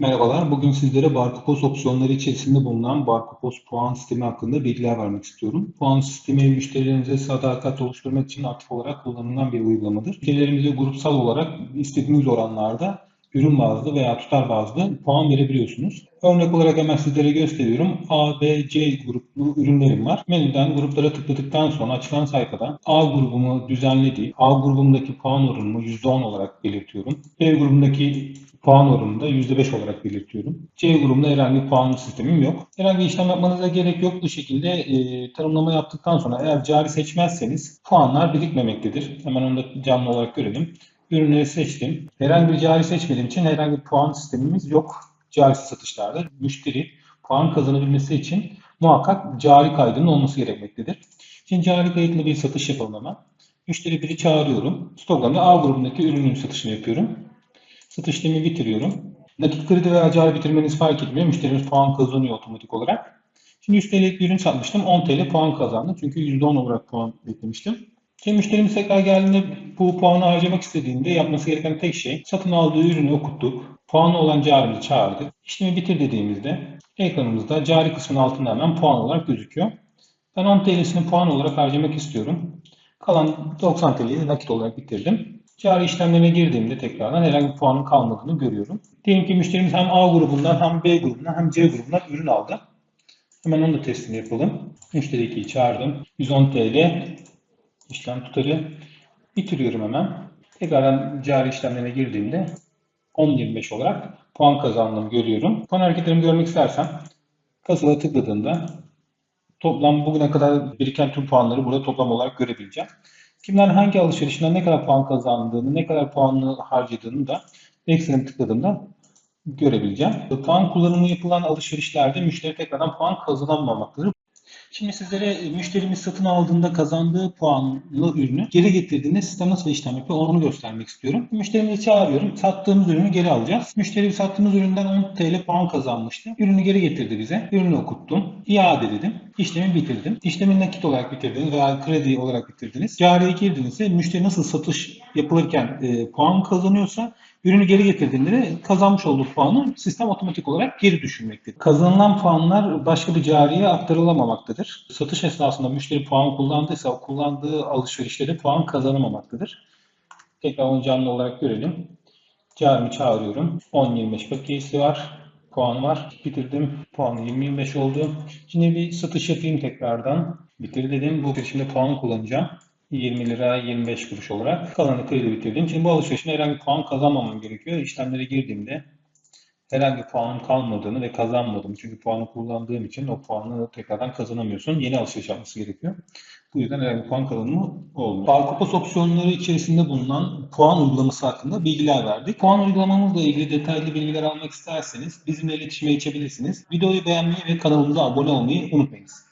Merhabalar, bugün sizlere Barkopos opsiyonları içerisinde bulunan Barkopos puan sistemi hakkında bilgiler vermek istiyorum. Puan sistemi müşterilerinize sadakat oluşturmak için aktif olarak kullanılan bir uygulamadır. Müşterilerimize grupsal olarak istediğiniz oranlarda ürün bazlı veya tutar bazlı puan verebiliyorsunuz. Örnek olarak hemen sizlere gösteriyorum. A, B, C gruplu ürünlerim var. Menüden gruplara tıkladıktan sonra açılan sayfada A grubumu düzenlediği, A grubumdaki puan oranımı %10 olarak belirtiyorum. B grubundaki puan oranını da %5 olarak belirtiyorum. C grubunda herhangi bir puan sistemim yok. Herhangi işlem yapmanıza gerek yok. Bu şekilde e, tanımlama yaptıktan sonra eğer cari seçmezseniz puanlar birikmemektedir. Hemen onu da canlı olarak görelim. Ürünleri seçtim. Herhangi bir cari seçmediğim için herhangi bir puan sistemimiz yok. Carisiz satışlarda müşteri puan kazanabilmesi için muhakkak cari kaydının olması gerekmektedir. Şimdi cari kayıtlı bir satış yapalım hemen. Müşteri biri çağırıyorum. Stoklamda A grubundaki ürünün satışını yapıyorum. Satış işlemi bitiriyorum. Nakit kredi veya cari bitirmeniz fark etmiyor. Müşterimiz puan kazanıyor otomatik olarak. Şimdi 100 TL'lik bir ürün satmıştım. 10 TL puan kazandı. Çünkü %10 olarak puan beklemiştim. Şimdi müşterimiz tekrar geldiğinde bu puanı harcamak istediğinde yapması gereken tek şey satın aldığı ürünü okuttuk. Puanlı olan carimizi çağırdık. İşlemi bitir dediğimizde ekranımızda cari kısmının altında hemen puan olarak gözüküyor. Ben 10 TL'sini puan olarak harcamak istiyorum. Kalan 90 TL'yi nakit olarak bitirdim. Cari işlemlerine girdiğimde tekrardan herhangi bir puanın kalmadığını görüyorum. Diyelim ki müşterimiz hem A grubundan hem B grubundan hem C grubundan ürün aldı. Hemen onun da testini yapalım. Müşteri 2'yi çağırdım. 110 TL işlem tutarı bitiriyorum hemen. Tekrardan cari işlemlerine girdiğimde 10.25 olarak puan kazandığımı görüyorum. Puan hareketlerimi görmek istersem kasada tıkladığımda toplam bugüne kadar biriken tüm puanları burada toplam olarak görebileceğim. Kimler hangi alışverişinden ne kadar puan kazandığını, ne kadar puanını harcadığını da ekstrem tıkladığımda görebileceğim. Puan kullanımı yapılan alışverişlerde müşteri tekrardan puan kazanamamaktadır. Şimdi sizlere e, müşterimiz satın aldığında kazandığı puanlı ürünü geri getirdiğinde sistem nasıl işlem yapıyor onu göstermek istiyorum. Müşterimizi çağırıyorum. Sattığımız ürünü geri alacağız. Müşteri sattığımız üründen 10 TL puan kazanmıştı. Ürünü geri getirdi bize. Ürünü okuttum. İade dedim. İşlemi bitirdim. İşlemi nakit olarak bitirdiniz veya kredi olarak bitirdiniz. Cariye girdiğinizde müşteri nasıl satış yapılırken e, puan kazanıyorsa ürünü geri getirdiğinde de kazanmış olduğu puanı sistem otomatik olarak geri düşürmektedir. Kazanılan puanlar başka bir cariye aktarılamamaktadır. Satış esnasında müşteri puan kullandıysa kullandığı alışverişte de puan kazanamamaktadır. Tekrar onu canlı olarak görelim. Carimi çağırıyorum. 10-25 bakiyesi var. Puan var. Bitirdim. Puanı 20-25 oldu. Şimdi bir satış yapayım tekrardan. Bitir dedim. Bu şimdi puanı kullanacağım. 20 lira 25 kuruş olarak kalanı kredi bitirdim. Şimdi bu alışverişime herhangi bir puan kazanmamam gerekiyor. İşlemlere girdiğimde herhangi puanım kalmadığını ve kazanmadım. Çünkü puanı kullandığım için o puanı tekrardan kazanamıyorsun. Yeni alışveriş yapması gerekiyor. Bu yüzden herhangi puan kazanımı olmuyor. Barkopos opsiyonları içerisinde bulunan puan uygulaması hakkında bilgiler verdik. Puan uygulamamızla ilgili detaylı bilgiler almak isterseniz bizimle iletişime geçebilirsiniz. Videoyu beğenmeyi ve kanalımıza abone olmayı unutmayınız.